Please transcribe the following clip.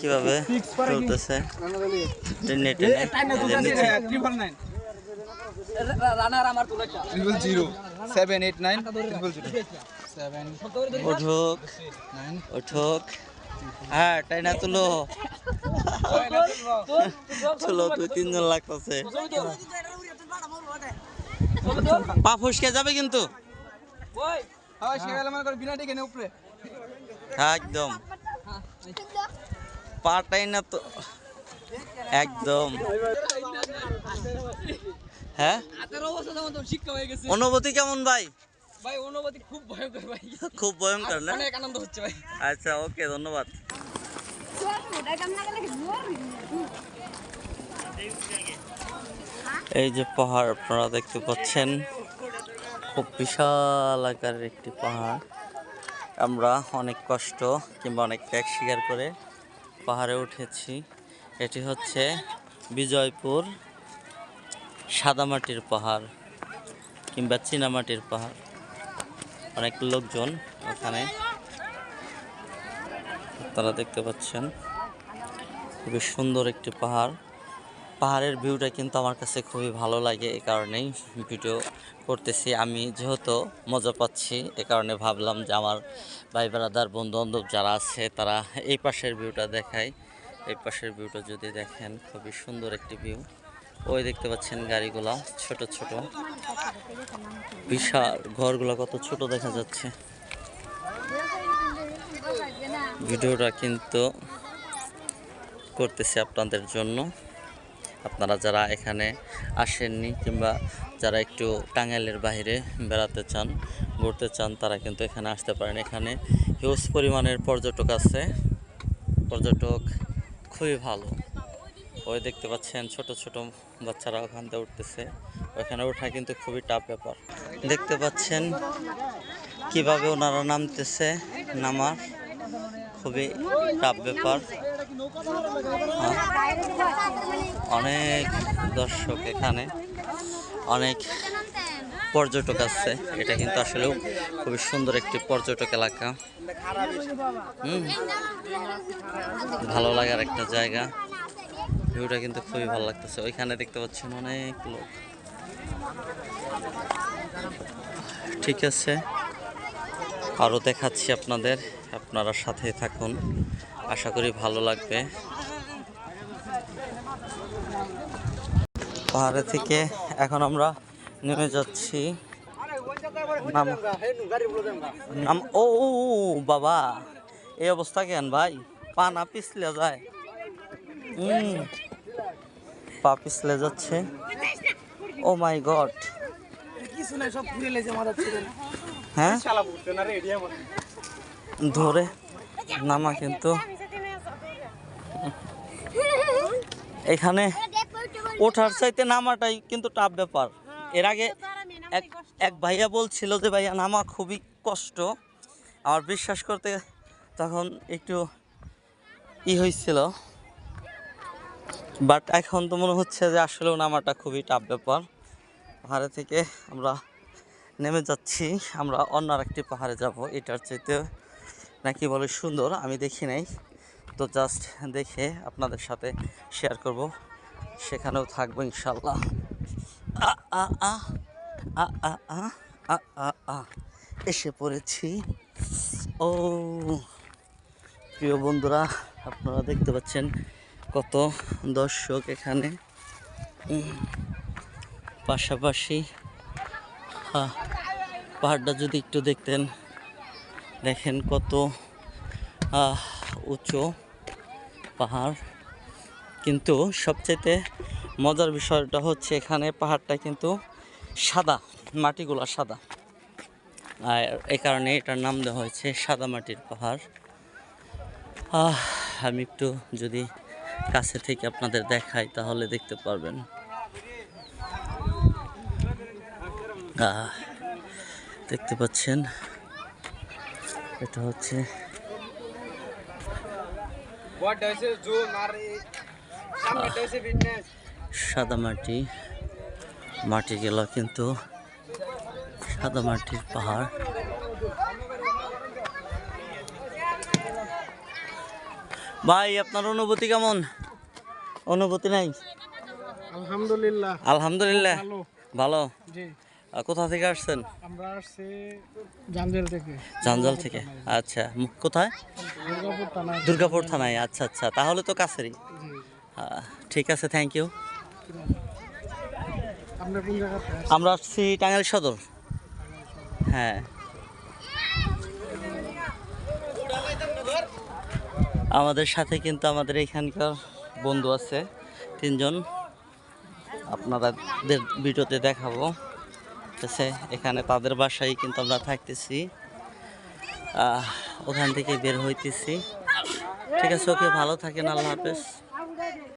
কীভাবে চলতেছে? টেনে টেনে ওঠোক হ্যাঁ, দুই তিনজন লাগতেছে। পা ফসকে যাবে কিন্তু। হ্যাঁ, একদম। পা টাইনা তো। একদম। হ্যাঁ? অনুভূতি কেমন ভাই? ভাই অনুভূতি খুব ভয়ঙ্কর ভাই খুব ভয়ঙ্কর না? অনেক আনন্দ হচ্ছে ভাই আচ্ছা ওকে, ধন্যবাদ। এই যে পাহাড় আপনারা দেখতে পাচ্ছেন, খুব বিশাল আকারের একটি পাহাড়। আমরা অনেক কষ্ট কিংবা অনেক ত্যাগ স্বীকার করে পাহাড়ে উঠেছি। এটি হচ্ছে বিজয়পুর সাদামাটির পাহাড় কিংবা চীনামাটির পাহাড়। অনেক লোকজন ওখানে। আপনারা দেখতে পাচ্ছেন, খুবই সুন্দর একটি পাহাড়। পাহাড়ের ভিউটা কিন্তু আমার কাছে খুবই ভালো লাগে, এই কারণেই ভিডিও করতেছি, আমি যেহেতু মজা পাচ্ছি, এ কারণে ভাবলাম যে আমার ভাই ব্রাদার বন্ধু বান্ধব যারা আছে, তারা এই পাশের ভিউটা দেখায়। এই পাশের ভিউটা যদি দেখেন, খুবই সুন্দর একটি ভিউ। ওই দেখতে পাচ্ছেন গাড়িগুলা, ছোট ছোট। বিশাল, ঘরগুলো কত ছোট দেখা যাচ্ছে। ভিডিওটা কিন্তু করতেছি আপনাদের জন্য। আপনারা যারা এখানে আসেননি কিংবা যারা একটু টাঙ্গাইলের বাইরে বেড়াতে চান, ঘুরতে চান, তারা কিন্তু এখানে আসতে পারেন। এখানে হিউজ পরিমাণের পর্যটক আছে। পর্যটক খুবই ভালো। ওই দেখতে পাচ্ছেন ছোট ছোট বাচ্চারা ওখান থেকে উঠতেছে। ওখানে ওঠা কিন্তু খুবই টাফ ব্যাপার। দেখতে পাচ্ছেন কীভাবে ওনারা নামতেছে, নামার খুবই টাফ ব্যাপার। অনেক দর্শক এখানে, অনেক পর্যটক আছে এটা কিন্তু আসলেও খুবই সুন্দর একটি পর্যটক এলাকা। হুম, ভালো লাগার একটা জায়গা। ভিউটা কিন্তু খুবই ভালো লাগতেছে। ওইখানে দেখতে পাচ্ছেন অনেক লোক। ঠিক আছে। আরও দেখাচ্ছি আপনাদের। আপনারা সাথে থাকুন। আশা করি ভালো লাগবে। পাহাড়ে থেকে এখন আমরা নেমে যাচ্ছি। নাম নাম ও বাবা, এই অবস্থা কেন ভাই? পা না পিছলে যায়। পা পিছলে যাচ্ছে। Oh my god. সব ছিল। হ্যাঁ? ধরে নামা কিন্তু। এখানে ওঠার চাইতে নামাটাই কিন্তু টাফ ব্যাপার। এর আগে এক এক ভাইয়া বলছিল যে ভাইয়া নামা খুবই কষ্ট। আমার বিশ্বাস করতে তখন একটু ই হয়েছিল বাট এখন তো মনে হচ্ছে যে আসলেও নামাটা খুবই টাফ ব্যাপার। পাহাড়ে থেকে আমরা নেমে যাচ্ছি, আমরা অন্য আরেকটি পাহাড়ে যাব। এটার চাইতে নাকি বলে সুন্দর, আমি দেখি নাই। তো জাস্ট দেখে আপনাদের সাথে শেয়ার করব। সেখানেও থাকব ইনশাল্লাহ এসে পড়েছি। ও, প্রিয় বন্ধুরা, আপনারা দেখতে পাচ্ছেন কত দর্শক এখানে। পাশাপাশি পাহাড়টা যদি একটু দেখতেন, দেখেন কত উঁচু পাহাড়। কিন্তু সবচেয়ে মজার বিষয়টা হচ্ছে এখানে পাহাড়টা কিন্তু সাদা, মাটিগুলো সাদা। আর এই কারণে এটার নাম দেওয়া হয়েছে সাদা মাটির পাহাড়। আমি একটু যদি কাছে থেকে আপনাদের দেখাই, তাহলে দেখতে পারবেন। দেখতে পাচ্ছেন এটা হচ্ছে সাদা মাটি মাটি গেল কিন্তু সাদা মাটির পাহাড়। ভাই আপনার অনুভূতি কেমন? অনুভূতি নাই? আলহামদুলিল্লাহ। আলহামদুলিল্লাহ। ভালো? জি। কোথা থেকে আসছেন? আমরা আসছি থেকে। জাঞ্জাল থেকে। আচ্ছা কোথায়? দুর্গাপুর থানায়। দুর্গাপুর থানায় আচ্ছা আচ্ছা। তাহলে তো কাছেরই। ঠিক আছে থ্যাংক ইউ আমরা আসছি টাঙ্গাইল সদর। হ্যাঁ। আমাদের সাথে কিন্তু আমাদের এখানকার বন্ধু আছে তিনজন। আপনাদের ভিডিওতে দেখাবো। আছে এখানে তাদের বাসায় কিন্তু আমরা থাকতেছি। ওখান থেকে বের হইতেছি। ঠিক আছে, ওকে ভালো থাকেন, আল্লাহ হাফেজ।